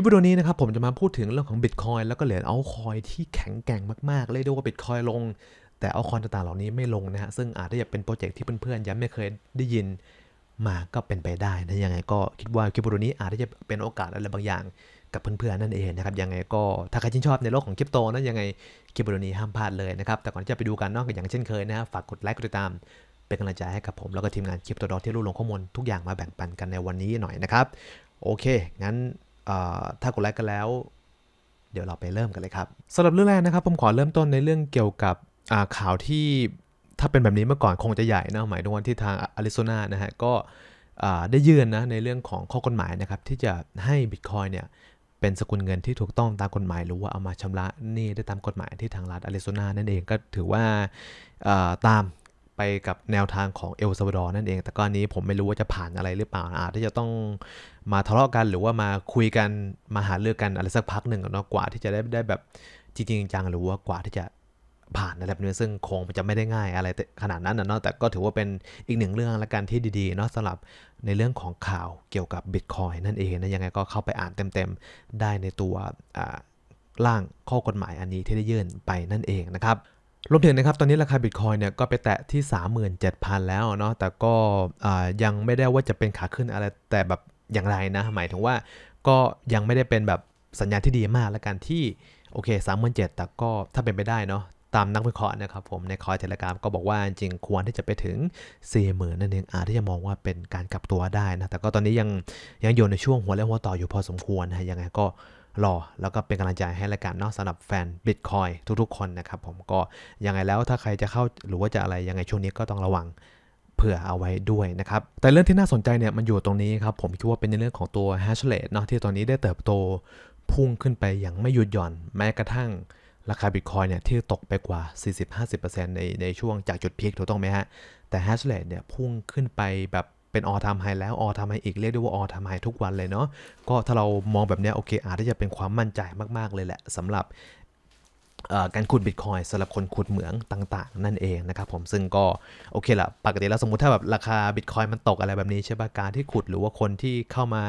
ลิปวิดีโอนี้นะครับผมจะมาพูดถึงเรื่องของ Bitcoin แล้วก็เหรียญเอาคอยที่แข็งแกร่งมากๆเลยกได้ว่า Bitcoin ลง แต่เอาคอยต่างๆเหล่านี้ไม่ลงนะฮะซึ่งอาจจะเป็นโปรเจกต์ที่เพื่อนๆยังไม่เคยได้ยินมาก็เป็นไปได้นะยังไงก็คิดว่าคลิปวิดีโอนี้อาจจะเป็นโอกาสอะไรบางอย่างกับเพื่อนๆนั่นเองนะครับยังไงก็ถ้าใครชื่นชอบในโลกของคริปโตนะยังไงคลิปวิดีโอนี้ห้ามพลาดเลยนะครับแต่ก่อนที่จะไปดูกันเนอกจากอย่างเช่นเคยนะฮะฝากกดไลค์กดติดตามเป็นกำลังใจให้กับผม แล้วก็ทีมงานคลิปตัวดอที่รวบรวมข้อมูลทุกอย่างมาแบ่งปันกันในวันนี้หน่อยนะครับโอเค งั้น ถ้ากดไลค์กันแล้ว เดี๋ยวเราไปเริ่มกันเลยครับสำหรับเรื่องแรกนะครับผมขอเริ่มต้นในเรื่องเกี่ยวกับข่าวที่ถ้าเป็นแบบนี้เมื่อก่อนคงจะใหญ่นะหมายถึงว่าที่ทางอาริโซนานะฮะก็ได้ยื่นนะในเรื่องของข้อกฎหมายนะครับที่จะให้บิตคอยเนี่ยเป็นสกุลเงินที่ถูกต้องตามกฎหมายหรือว่าเอามาชำระหนี้ได้ตามกฎหมายที่ทางรัฐอาริโซนานั่นเองก็ถือว่าอ่าตาม ไปกับแนวทางของเอลซาวดอร์นั่นเอง แต่ก็อันนี้ผมไม่รู้ว่าจะผ่านอะไรหรือเปล่าอาจจะต้องมาทะเลาะกันหรือว่ามาคุยกันมาหาเรื่องกันอะไรสักพักหนึ่งเนาะกว่าที่จะได้ได้แบบจริงจังหรือว่ากว่าที่จะผ่านอะไรแบบนี้ซึ่งคงจะไม่ได้ง่ายอะไรขนาดนั้นนะเนาะแต่ก็ถือว่าเป็นอีกหนึ่งเรื่องละกันที่ดีๆเนาะสำหรับในเรื่องของข่าวเกี่ยวกับ Bitcoin นั่นเองนะยังไงก็เข้าไปอ่านเต็มๆ ได้ในตัวร่างข้อกฎหมายอันนี้ที่ได้ยื่นไปนั่นเองนะครับ รวมถึงนะครับ ตอนนี้ราคาบิตคอยเนี่ยก็ไปแตะที่ 37,000 แล้วเนาะแต่ก็ยังไม่ได้ว่าจะเป็นขาขึ้นอะไรแต่แบบอย่างไรนะ หมายถึงว่าก็ยังไม่ได้เป็นแบบสัญญาณที่ดีมากและกันที่โอเค37,000แต่ก็ถ้าเป็นไปได้เนาะตามนักวิเคราะห์นะครับผมในคอยเทเลกราฟก็บอกว่าจริงควรที่จะไปถึง 40,000นั่นเองอาจที่จะมองว่าเป็นการกลับตัวได้นะ แต่ก็ตอนนี้ยังยังอยู่ในช่วงหัวเรียวหัวต่ออยู่พอสมควรนะยังไงก็ รอ แล้วก็เป็นกำลังใจให้รายการเนาะสำหรับแฟน Bitcoin ทุกๆ คนนะครับผมก็ยังไงแล้วถ้าใครจะเข้าหรือว่าจะอะไรยังไงช่วงนี้ก็ต้องระวังเผื่อเอาไว้ด้วยนะครับ แต่เรื่องที่น่าสนใจเนี่ยมันอยู่ตรงนี้ครับ ผมคิดว่าเป็นในเรื่องของตัว hash rate เนาะที่ตอนนี้ได้เติบโตพุ่งขึ้นไปอย่างไม่หยุดหย่อน แม้กระทั่งราคาบิตคอยเนี่ยที่ตกไปกว่า 40-50%ในในช่วงจากจุดพีคถูกต้องไหมฮะ แต่ hash rate เนี่ยพุ่งขึ้นไปแบบ เป็นออทามไฮแล้วออทามไฮอีกเรียกได้ว่าออทามไฮทุกวันเลยเนาะก็ถ้าเรามองแบบนี้โอเคอาจจะเป็นความมั่นใจมาก ๆ เลยแหละสำหรับการขุดบิตคอยสำหรับคนขุดเหมืองต่างๆ นั่นเองนะครับผมซึ่งก็โอเคละปกติแล้วสมมุติถ้าแบบราคาบิตคอยมันตกอะไรแบบนี้ใช่ปะการที่ขุดหรือว่าคนที่เข้ามา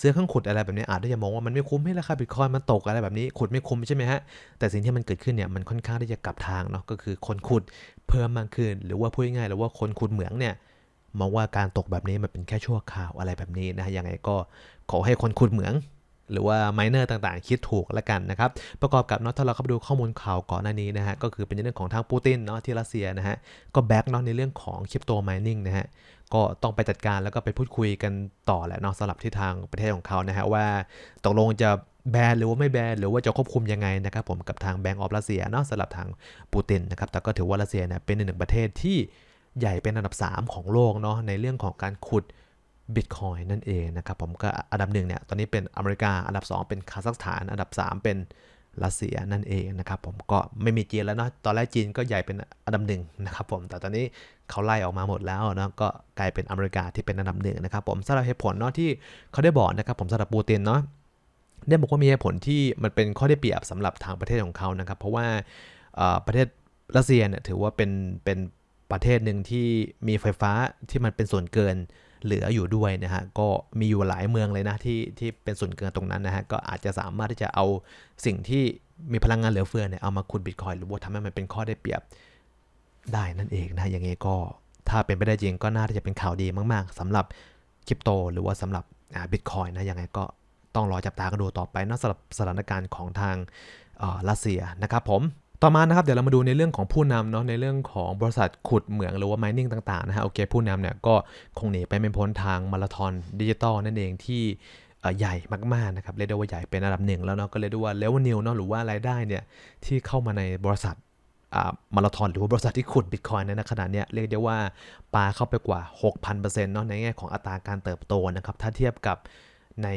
ซื้อเครื่องขุดอะไรแบบนี้อาจจะมองว่ามันไม่คุ้มให้ราคาบิตคอยมันตกอะไรแบบนี้ขุดไม่คุ้มใช่ไหมฮะแต่สิ่งที่มันเกิดขึ้นเนี่ยมันค่อนข้างที่จะกลับทางเนาะก็คือคนขุดเพิ่มมากขึ้น หรือว่าพูดง่ายๆหรือว่าคนขุดเหมืองเนี่ย มองว่าการตกแบบนี้มันเป็นแค่ชั่วคราวอะไรแบบนี้นะยังไงก็ขอให้คนขุดเหมืองหรือว่าไมเนอร์ต่างๆ คิดถูกแล้วกันนะครับ ประกอบกับเนาะถ้าเราเข้าไปดูข้อมูลข่าวก่อนหน้านี้นะฮะ ก็คือเป็นเรื่องของทางปูตินเนาะที่รัสเซียนะฮะ ก็แบ็กเนาะในเรื่องของคริปโตไมนิ่งนะฮะ ก็ต้องไปจัดการแล้วก็ไปพูดคุยกันต่อแหละเนาะสำหรับที่ทางประเทศของเขานะฮะ ว่าตกลงจะแบนหรือว่าไม่แบนหรือว่าจะควบคุมยังไงนะครับผมกับทางแบงก์ออฟรัสเซียเนาะสำหรับทางปูตินนะครับแต่ก็ถือว่ารัสเซียเนี่ยเป็นหนึ่งประเทศที่ ใหญ่เป็นอันดับ 3 ของโลกเนาะในเรื่องของการขุดบิตคอยนั่นเองนะครับผมก็อันดับหนึ่งเนี่ยตอนนี้เป็นอเมริกาอันดับ 2 เป็นคาซัคสถาน อันดับ 3 เป็นรัสเซียนั่นเองนะครับผมก็ไม่มีจีนแล้วเนาะตอนแรกจีนก็ใหญ่เป็นอันดับหนึ่งนะครับผมแต่ตอนนี้เขาไล่ออกมาหมดแล้วเนาะก็กลายเป็นอเมริกาที่เป็นอันดับหนึ่งนะครับผมสำหรับเหตุผลเนาะที่เขาได้บอกนะครับผมสำหรับปูตินเนาะได้บอกว่ามีเหตุผลที่มันเป็นข้อได้เปรียบสำหรับทางประเทศของเขานะครับเพราะว่าประเทศรัสเซียเนี่ยถือว่าเป็นเป็น ประเทศหนึ่งที่มีไฟฟ้าที่มันเป็นส่วนเกินเหลืออยู่ด้วยนะฮะก็มีอยู่หลายเมืองเลยนะที่ที่เป็นส่วนเกินตรงนั้นนะฮะก็อาจจะสามารถที่จะเอาสิ่งที่มีพลังงานเหลือเฟือเนี่ยเอามาขุดบิตคอยหรือว่าทำให้มันเป็นข้อได้เปรียบได้นั่นเองนะย่างงี้ก็ถ้าเป็นไปได้จริงก็น่าจะเป็นข่าวดีมาก ๆสำหรับคริปโต หรือว่าสำหรับบิตคอยนะยังไงก็ต้องรอจับตากันดูต่อไปนะสำหรับสถานการณ์ของทางรัสเซียนะครับผม ต่อมานะครับเดี๋ยวเรามาดูในเรื่องของผู้นำเนาะในเรื่องของบริษัทขุดเหมืองหรือว่า mining ต่างๆนะฮะโอเคผู้นำเนี่ยก็คงหนีไปไม่พ้นทางมาราธอนดิจิตอลนั่นเองที่ใหญ่มากๆนะครับเรียกได้ว่าใหญ่เป็นอันดับหนึ่งแล้วเนาะก็เรียกได้ว่าเลเวลนิวเนาะหรือว่ารายได้เนี่ยที่เข้ามาในบริษัทมาราธอนหรือว่าบริษัทที่ขุดบิตคอยในขณะนี้เรียกได้ว่าปาเข้าไปกว่า 6,000%เนาะในแง่ของอัตราการเติบโตนะครับถ้าเทียบกับ ใน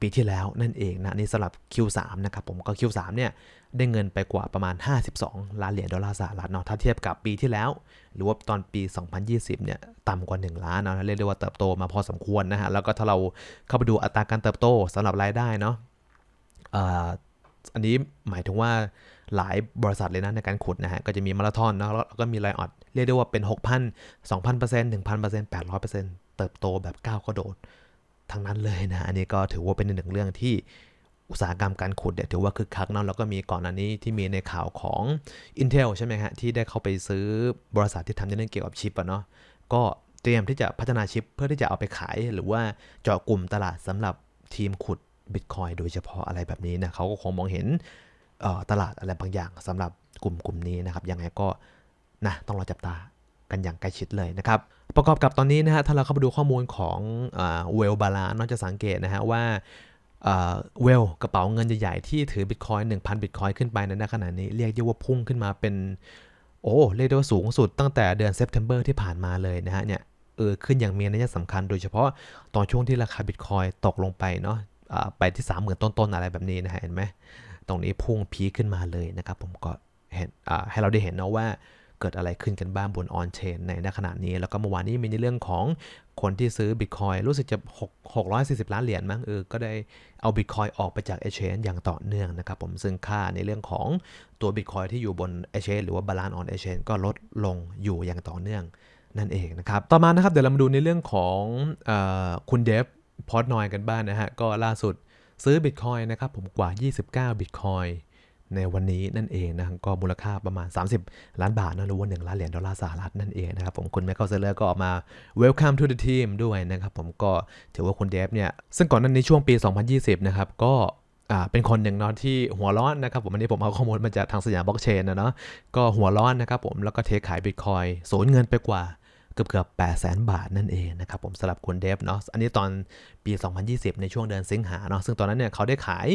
ปีที่แล้วนั่นเองนะนี่สำหรับ Q3 นะครับผมก็ Q3 เนี่ยได้เงินไปกว่าประมาณ 52 ล้านเหรียญดอลลาร์สหรัฐเนาะถ้าเทียบกับปีที่แล้ว หรือว่าตอนปี 2020 เนี่ยต่ำกว่า 1 ล้านเนาะเรียกได้ว่าเติบโตมาพอสมควรนะฮะแล้วก็ถ้าเราเข้าไปดูอัตราการเติบโตสำหรับรายได้เนาะอันนี้หมายถึงว่าหลายบริษัทเลยนะในการขุดนะฮะก็จะมีมาราธอนนะแล้วก็มีไลออดเรียกได้ว่าเป็น 6,000 2,000% 1,000% 800%เติบโตแบบก้าวกระโดด ทั้งนั้นเลยนะ อันนี้ก็ถือว่าเป็นหนึ่งเรื่องที่อุตสาหกรรมการขุดเนี่ยถือว่าคึกคักเนาะแล้วก็มีก่อนหน้านี้ที่มีในข่าวของ Intel ใช่ไหมฮะ ที่ได้เข้าไปซื้อบริษัทที่ทำในเรื่องเกี่ยวกับชิปอะเนาะก็เตรียมที่จะพัฒนาชิปเพื่อที่จะเอาไปขาย หรือว่าเจาะกลุ่มตลาดสำหรับทีมขุดบิตคอยโดยเฉพาะอะไรแบบนี้นะเขาก็คงมองเห็นตลาดอะไรบางอย่างสำหรับกลุ่มกลุ่มนี้นะครับยังไงก็นะต้องรอจับตา กันอย่างใกล้ชิดเลยนะครับ ประกอบกับตอนนี้นะฮะถ้าเราเข้าไปดูข้อมูลของเวลบาลานเราจะสังเกตนะฮะว่าเวลกระเป๋าเงินใหญ่ๆที่ถือบิตคอย1,000บิตคอยน์ขึ้นไปในขณะนี้เรียกได้ว่าพุ่งขึ้นมาเป็น โอ้เรียกได้ว่าสูงสุดตั้งแต่เดือนเซปเทมเบอร์ที่ผ่านมาเลยนะฮะเนี่ยเออขึ้นอย่างมีนัยสำคัญโดยเฉพาะตอนช่วงที่ราคาบิตคอยตกลงไปเนาะไปที่30,000ต้นๆอะไรแบบนี้นะฮะเห็นไหมตรงนี้พุ่งพีขึ้นมาเลยนะครับ ผมก็เห็นให้เราได้เห็นเนาะว่า เกิดอะไรขึ้นกันบ้างบนออนเชนในขณะนี้ แล้วก็เมื่อวานนี้มีในเรื่องของคนที่ซื้อบิตคอยรู้สึกจะ 6 640 ล้านเหรียญมั้งเออ ก็ได้เอาบิตคอยออกไปจากเอเชนอย่างต่อเนื่องนะครับผมซึ่งค่าในเรื่องของตัวบิตคอยที่อยู่บนเอเชนหรือว่าบาลานซ์ออนเอเชนก็ลดลงอยู่อย่างต่อเนื่องนั่นเองนะครับ ต่อมานะครับเดี๋ยวเรามาดูในเรื่องของอคุณเดฟพอร์ตนอยกันบ้างนนะฮะ ก็ล่าสุดซื้อบิตคอยนะครับผมกว่า 29บิตคอย ในวันนี้นั่นเองนะก็มูลค่าประมาณ 30 ล้านบาทนะหรือว่า1ล้านเหรียญดอลลาร์สหรัฐนั่นเองนะครับผมคุณแมคเคิลเซเลอร์ก็ออกมา welcome to the team ด้วยนะครับผมก็ถือว่าคุณเดฟเนี่ยซึ่งก่อนนั้นในช่วงปี 2020 นะครับก็เป็นคนหนึ่งเนาะที่หัวร้อนนะครับผมอันนี้ผมเอาข้อมูลมาจากทางสยามบล็อกเชนนะเนาะก็หัวร้อนนะครับผมแล้วก็เทขายบิตคอยสูญเงินไปกว่า เกือบเกือบ8 0 0 0 0บาทนั่นเองนะครับผมสำหรับคุณเดฟเนาะอันนี้ตอนปี 2020 ในช่วงเดือนสิงหาเนาะซึ่งตอนนั้นเนี่ยเขาได้ขาย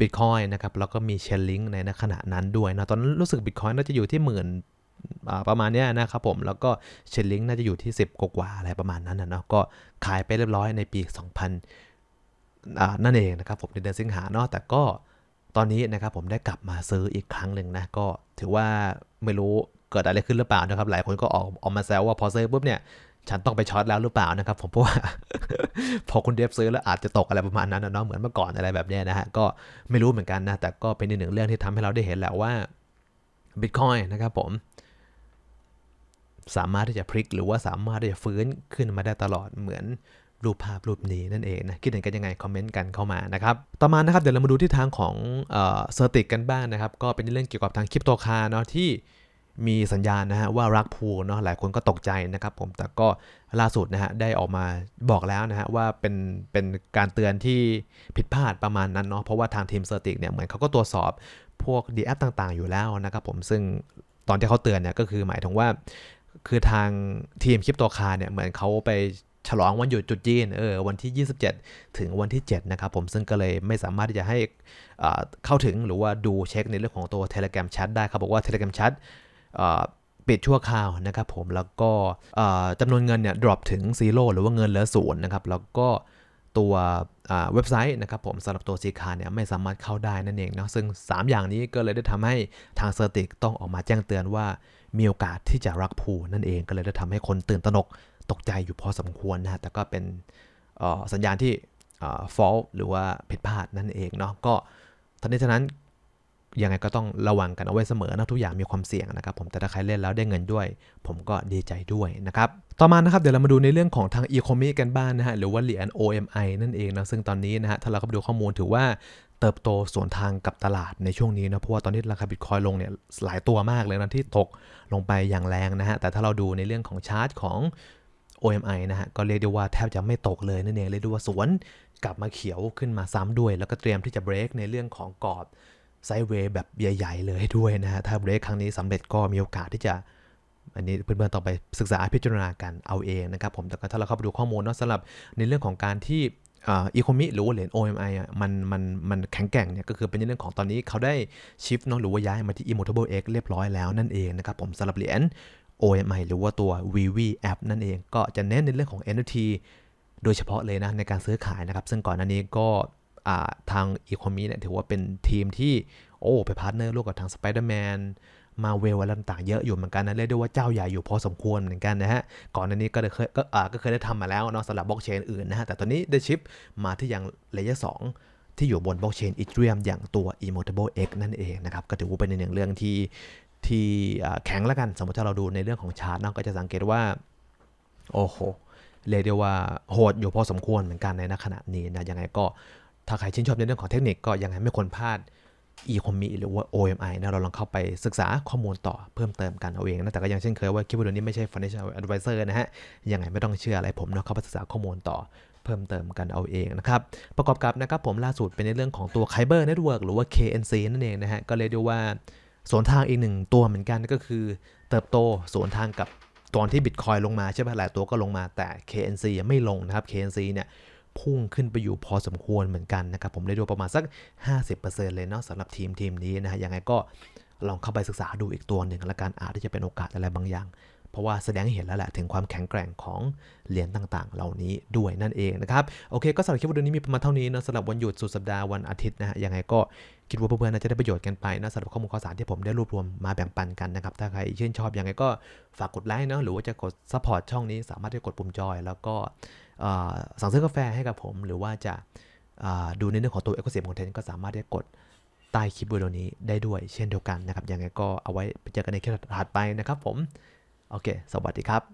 บิตคอยนะครับแล้วก็มีเชลลิงในขณะนั้นด้วยนะตอนนั้นรู้สึกบิตคอยน่าจะอยู่ที่หมื่นประมาณนี้นะครับผมแล้วก็เชลลิงน่าจะอยู่ที่ 10 กว่าอะไรประมาณนั้นนะเนาะก็ขายไปเรียบร้อยในปี 2000นั่นเองนะครับผมในเดือนสิงหาเนาะแต่ก็ตอนนี้นะครับผมได้กลับมาซื้ออีกครั้งหนึ่งนะก็ถือว่าไม่รู้ เกิดอะไรขึ้นหรือเปล่านะครับ หลายคนก็ออกออกมาแซวว่าพอซื้อปุ๊บเนี่ยฉันต้องไปช็อตแล้วหรือเปล่านะครับ ผมเพราะว่า พอคุณเดฟซื้อแล้วอาจจะตกอะไรประมาณนั้นนะเนาะเหมือนเมื่อก่อนอะไรแบบนี้นะฮะก็ไม่รู้เหมือนกันนะ แต่ก็เป็นอีกหนึ่งเรื่องที่ทำให้เราได้เห็นแหละว่าบิตคอยนะครับผมสามารถที่จะพลิกหรือว่าสามารถที่จะฟื้นขึ้นมาได้ตลอดเหมือนรูปภาพรูปนี้นั่นเองนะคิดเห็นกันยังไงคอมเมนต์กันเข้ามานะครับต่อมานะครับเดี๋ยวเรามาดูที่ทางของเซอร์ติกกันบ้างนะครับ ก็เป็นเรื่องเกี่ยวกับทางคริปโตคาเนาะที่ มีสัญญาณนะฮะว่ารักพูเนาะหลายคนก็ตกใจนะครับผมแต่ก็ล่าสุดนะฮะได้ออกมาบอกแล้วนะฮะว่าเป็นเป็นการเตือนที่ผิดพลาดประมาณนั้นเนาะเพราะว่าทางทีมเซอร์ติกเนี่ยเหมือนเขาก็ตรวจสอบพวกดีแอปต่างๆ อยู่แล้วนะครับผมซึ่งตอนที่เขาเตือนเนี่ยก็คือหมายถึงว่า คือทางทีมคริปโตคาเนี่ยเหมือนเขาไปฉลองวันหยุดจุดจีนเออวันที่ 27 ถึงวันที่ 7 นะครับผมซึ่งก็เลยไม่สามารถที่จะให้เข้าถึงหรือว่าดูเช็คในเรื่องของตัว Telegram Chat ได้ครับบอกว่า Telegram Chat ปิดชั่วคราวนะครับผมแล้วก็จำนวนเงินเนี่ยดรอปถึงซีโร่หรือว่าเงินเหลือศูนย์นะครับแล้วก็ตัวเว็บไซต์นะครับผมสำหรับตัวซีคาเนี่ยไม่สามารถเข้าได้นั่นเองเนาะซึ่ง 3 อย่างนี้ก็เลยได้ทำให้ทางเซอร์ติกต้องออกมาแจ้งเตือนว่ามีโอกาสที่จะรักผูนั่นเองก็เลยได้ทำให้คนตื่นตระหนกตกใจอยู่พอสมควรนะแต่ก็เป็นสัญญาณที่ฟอลหรือว่าผิดพลาดนั่นเองเนาะก็ทั้งนี้ทั้งนั้น ยังไงก็ต้องระวังกันเอาไว้เสมอนะทุกอย่างมีความเสี่ยงนะครับผมแต่ถ้าใครเล่นแล้วได้เงินด้วย ผมก็ดีใจด้วยนะครับต่อมานะครับเดี๋ยวเรามาดูในเรื่องของทางอีโคมิกันบ้างนนะฮะหรือว่าเหรียญ OMI นั่นเองนะซึ่งตอนนี้นะฮะถ้าเราเข้าไปดูข้อมูลถือว่าเติบโตสวนทางกับตลาดในช่วงนี้นะเพราะว่าตอนนี้ราคาบิตคอยลงเนี่ยหลายตัวมากเลยนะที่ตกลงไปอย่างแรงนะฮะแต่ถ้าเราดูในเรื่องของชาร์ตของ OMI นะฮะก็เรียกได้ว่าแทบจะไม่ตกเลยนั่นเองเรียกได้ว่าสวนกลับมาเขียวขึ้นมาซ้ำด้วย แล้วก็เตรียมที่จะเบรกในเรื่องของกรอบ ไซเวย์แบบใหญ่ๆเลยด้วยนะฮะ ถ้าเบรกครั้งนี้สำเร็จก็มีโอกาสที่จะ อันนี้เพื่อนๆต้องไปศึกษาพิจารณากันเอาเองนะครับผมแต่ก็ถ้าเราเข้าไปดูข้อมูลเนาะสำหรับในเรื่องของการที่อีโคมิหรือว่าเหรียญ OMI อะมันมันมันแข็งแกร่งเนี่ยก็คือเป็นในเรื่องของตอนนี้เขาได้ชิฟเนาะหรือว่าย้ายมาที่ Immutable X เรียบร้อยแล้วนั่นเองนะครับผมสำหรับเหรียญ OMI หรือว่าตัว VV App นั่นเอง ก็จะเน้นในเรื่องของ NFT โดยเฉพาะเลยนะในการซื้อขายนะครับ ซึ่งก่อนหน้านี้ก็ ทางอีคอมีเนี่ยถือว่าเป็นทีมที่โอ้ไปพาร์ทเนอร์ร่วมกับทาง Spider-Man มนมาเวลอะไรต่างๆเยอะอยู่เหมือนกันนะเรียกได้ว่าเจ้าใหญ่อยู่พอสมควรเหมือนกันนะฮะ ก่อนหน้านี้ก็เคยก็อ่าก็เคยได้ทำมาแล้วเนาะสำหรับบล็อกเชนอื่นนะฮะ แต่ตอนนี้ได้ชิปมาที่ยังเลเยอร์สองที่อยู่บนบล็อกเชนอีเทรียมอย่างตัว Immutable X นั่นเองนะครับ ก็ถือว่าเป็นหนึ่งเรื่องที่ที่แข็งแล้วกัน สมมติถ้าเราดูในเรื่องของชาร์ตเนาะก็จะสังเกตว่า โอ้โหเรียกได้ว่าโหดอยู่พอสมควรเหมือนกันในขณะนี้นะยังไงก็ ถ้าใครชื่นชอบในเรื่องของเทคนิคก็ยังไงไม่ควรพลาด e c o m m i หรือว่า OMI นะเราลองเข้าไปศึกษาข้อมูลต่อเพิ่มเติมกันเอาเองนะแต่ก็ยังเช่นเคยว่าคลิปวิดีโอนี้ไม่ใช่ financial advisor นะฮะยังไงไม่ต้องเชื่ออะไรผมเนาะเข้าไปศึกษาข้อมูลต่อเพิ่มเติมกันเอาเองนะครับ ประกอบกับนะครับผมล่าสุดเป็นในเรื่องของตัว Kyber Network หรือว่า KNC นั่นเองนะฮะ ก็เลยด้ว่าสวนทางอีกหนึ่งตัวเหมือนกันก็คือเติบโตสวนทางกับตอนที่ Bitcoin ลงมาใช่ไหมหลายตัวก็ลงมาแต่ KNC ยังไม่ลงนะครับ KNC เนี่ย พุ่งขึ้นไปอยู่พอสมควรเหมือนกันนะครับ ผมได้ดูประมาณสัก 50%เลยเนาะสำหรับทีมทีมนี้นะฮะยังไงก็ลองเข้าไปศึกษาดูอีกตัวหนึ่งละกันอาจที่จะเป็นโอกาสอะไรบางอย่าง เพราะว่าแสดงให้เห็นแล้วแหละถึงความแข็งแกร่งของเหรียญต่างๆ เหล่านี้ด้วยนั่นเองนะครับโอเค ก็สำหรับคลิปวิดีโอนี้มีประมาณเท่านี้นะสำหรับวันหยุดสุดสัปดาห์วันอาทิตย์นะฮะยังไงก็ คิดว่าเพื่อนๆน่าจะได้ประโยชน์กันไปนะสำหรับข้อมูลข่าวสารที่ผมได้รวบรวมมาแบ่งปันกันนะครับ ถ้าใครชื่นชอบยังไงก็ฝากกดไลค์เนาะหรือว่าจะกดซัพพอร์ตช่องนี้สามารถที่กดปุ่มจอย แล้วก็สั่งซื้อกาแฟให้กับผม หรือว่าจะดูในเรื่องของตัวเอ o ก y ิ e m ของเทนก็สามารถที่กดใต้คลิปวิดีโอนี้ได้ด้วยเช่นเดียวกันนะครับยังไงก็เอาไว้เจอกันในคลิปถัดไปนะครับผม โอเค สวัสดีครับ